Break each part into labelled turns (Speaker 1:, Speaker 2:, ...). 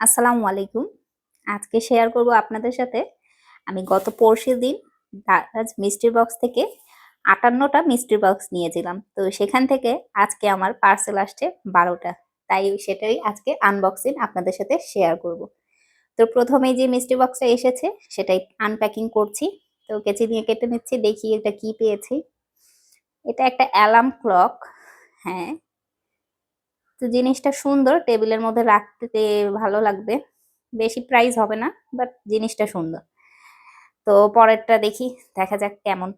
Speaker 1: আসসালামু আলাইকুম। আজকে শেয়ার করব আপনাদের সাথে। আমি গত পরশু দিন দারাজ মিষ্টির বক্স থেকে আটান্নটা মিষ্টির বক্স নিয়েছিলাম। তো সেখান থেকে আজকে আমার পার্সেল আসছে বারোটা। তাই সেটাই আজকে আনবক্সিং আপনাদের সাথে শেয়ার করব। তো প্রথমে যে মিষ্টি বক্সটা এসেছে, সেটাই আনপ্যাকিং করছি। তো কেচি নিয়ে কেটে নিচ্ছি, দেখি এটা কি পেয়েছি। এটা একটা অ্যালার্ম ক্লক হ্যাঁ তো জিনিসটা সুন্দর, টেবিলের মধ্যে রাখতে ভালো লাগবে। বেশি প্রাইস হবে না বাট জিনিসটা সুন্দর। তো পরেরটা দেখি, দেখা যাক কেমন।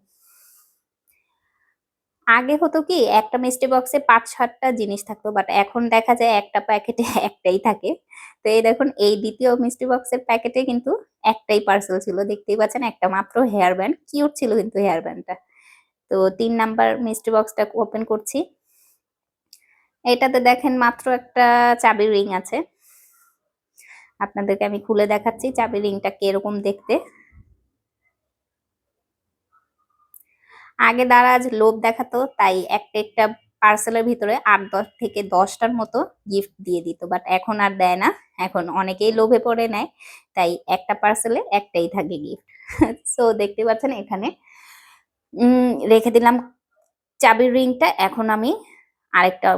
Speaker 1: আগে হতো কি, একটা মিষ্টি বক্সে পাঁচ সাতটা জিনিস থাকতো বাট এখন দেখা যায় একটা প্যাকেটে একটাই থাকে। তো এই দেখুন, এই দ্বিতীয় মিষ্টি বক্সের প্যাকেটে কিন্তু একটাই পার্সেল ছিল। দেখতেই পাচ্ছেন, একটা মাত্র হেয়ার ব্যান্ড কিউট ছিল কিন্তু হেয়ার ব্যান্ডটা তো তিন নাম্বার মিষ্টি বক্সটা ওপেন করছি। এটাতে দেখেন মাত্র একটা চাবি রিং আছে। আপনাদেরকে আমি খুলে দেখাচ্ছি চাবি রিংটা কীরকম দেখতে। আগে দারাজ লোভ দেখাতো, তাই একটা একটা পার্সেলের ভিতরে আট দশ থেকে দশটার মতো গিফট দিয়ে দিত। বাট এখন আর দেয় না। এখন অনেকেই লোভে পড়ে নেয়, তাই একটা পার্সেলে একটাই থাকে গিফট সো দেখতে পাচ্ছেন এখানে। রেখে দিলাম চাবির রিংটা। এখন আমি আরেকটা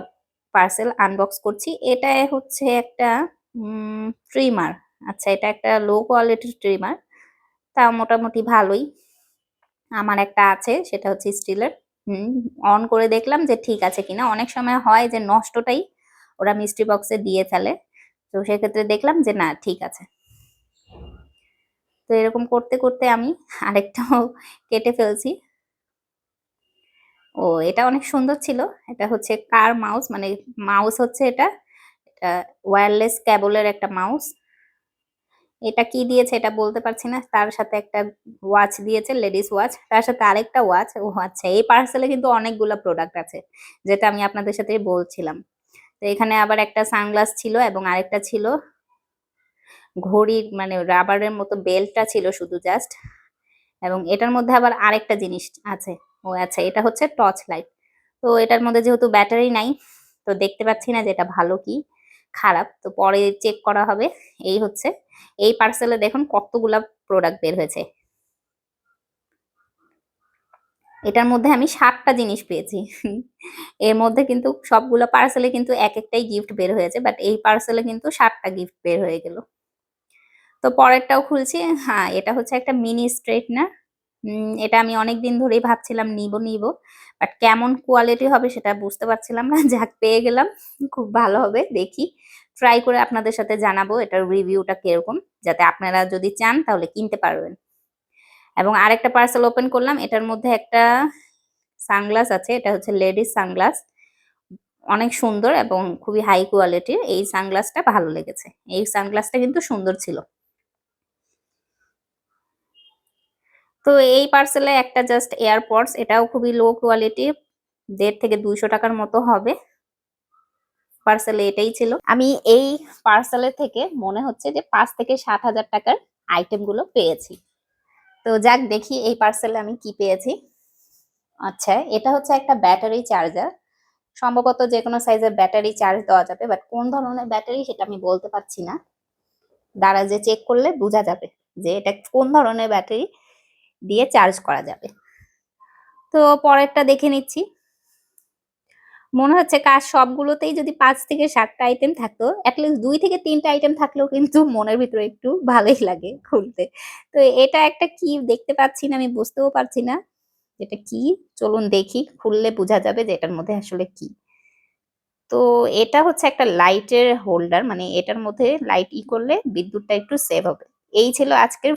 Speaker 1: পার্সেল আনবক্স করছি। এটা হচ্ছে একটা ট্রিমার আচ্ছা এটা একটা লো কোয়ালিটির ট্রিমার তা মোটামুটি ভালোই। আমার একটা আছে, সেটা হচ্ছে স্টিলের। হুম অন করে দেখলাম যে ঠিক আছে কিনা। অনেক সময় হয় যে নষ্টটাই ওরা মিস্ট্রি বক্সে দিয়ে ফেলে। তো সেক্ষেত্রে দেখলাম যে না, ঠিক আছে। তো এরকম করতে করতে আমি আরেকটাও কেটে ফেলছি। ও, এটা অনেক সুন্দর ছিল। এটা হচ্ছে কার মাউস? মানে মাউস হচ্ছে এটা। ওয়্যারলেস ক্যাবলের একটা মাউস। এটা কি দিয়েছে এটা বলতে পারছি না। তার সাথে একটা ওয়াচ দিয়েছে, লেডিস ওয়াচ। তার সাথে আরেকটা ওয়াচ। ও আচ্ছা এই পার্সেলে কিন্তু অনেকগুলো প্রোডাক্ট আছে, যেটা আমি আপনাদের সাথে বলছিলাম। তো এখানে আবার একটা সানগ্লাস ছিল এবং আরেকটা ছিল ঘড়ির মানে রাবারের মতো বেল্টটা ছিল শুধু জাস্ট। এবং এটার মধ্যে আবার আরেকটা জিনিস আছে। ও আচ্ছা এটা হচ্ছে টর্চ লাইট তো এটার মধ্যে যেহেতু ব্যাটারি নাই, তো দেখতে পাচ্ছি না যে এটা ভালো কি খারাপ। তো পরে চেক করা হবে। এই হচ্ছে, এই পার্সেলে দেখুন কতগুলা প্রোডাক্ট বের হয়েছে। এটার মধ্যে আমি ষাটটা জিনিস পেয়েছি। এর মধ্যে কিন্তু সবগুলো পার্সেলে কিন্তু এক একটাই গিফট বের হয়েছে বাট এই পার্সেলে কিন্তু ষাটটা গিফট বের হয়ে গেল। তো পরেরটাও খুলছি। হ্যাঁ এটা হচ্ছে একটা মিনি স্ট্রেটনার এটা আমি অনেক দিন ধরেই ভাবছিলাম নিব নিব। বাট কেমন কোয়ালিটি হবে সেটা বুঝতে পারছিলাম না। যাক, পেয়ে গেলাম। খুব ভালো হবে, দেখি। ট্রাই করে আপনাদের সাথে জানাব এটার রিভিউটা কীরকম, যাতে আপনারা যদি চান তাহলে কিনতে পারবেন। এবং আরেকটা পার্সেল ওপেন করলাম, এটার মধ্যে একটা সানগ্লাস আছে, এটা হচ্ছে লেডিস সানগ্লাস অনেক সুন্দর এবং খুবই হাই কোয়ালিটির এই সানগ্লাসটা ভালো লেগেছে। এই সানগ্লাসটা কিন্তু সুন্দর ছিল। তো এই পার্সেলে একটা জাস্ট এয়ারপডস এটাও খুবই লো কোয়ালিটি দেড় থেকে দুইশো টাকার মতো হবে। পার্সেলে এটাই ছিল। আমি এই পার্সেলের থেকে মনে হচ্ছে যে পাঁচ থেকে সাত হাজার টাকার আইটেমগুলো পেয়েছি। তো যাক, দেখি এই পার্সেলে আমি কি পেয়েছি। আচ্ছা এটা হচ্ছে একটা ব্যাটারি চার্জার সম্ভবত যে কোনো সাইজের ব্যাটারি চার্জ দেওয়া যাবে বাট কোন ধরনের ব্যাটারি সেটা আমি বলতে পারছি না। দ্বারা যে চেক করলে বোঝা যাবে যে এটা কোন ধরনের ব্যাটারি দিয়ে চার্জ করা যাবে। তো পরেরটা দেখে নিচ্ছি। মনে হচ্ছে কাজ সবগুলোতেই যদি পাঁচ থেকে সাতটা আইটেম থাকতো অ্যাটলিস্ট দুই থেকে তিনটা আইটেম থাকলেও কিন্তু মনের ভিতরে একটু ভালোই লাগে খুলতে। তো এটা একটা কি দেখতে পাচ্ছি না, আমি বুঝতেও পারছি না। এটা কি? চলুন দেখি, খুললে বোঝা যাবে যে এটার মধ্যে আসলে কি। তো এটা হচ্ছে একটা লাইটের হোল্ডার মানে এটার মধ্যে লাইট ই করলে বিদ্যুৎটা একটু সেভ হবে। এই ছিল আজকের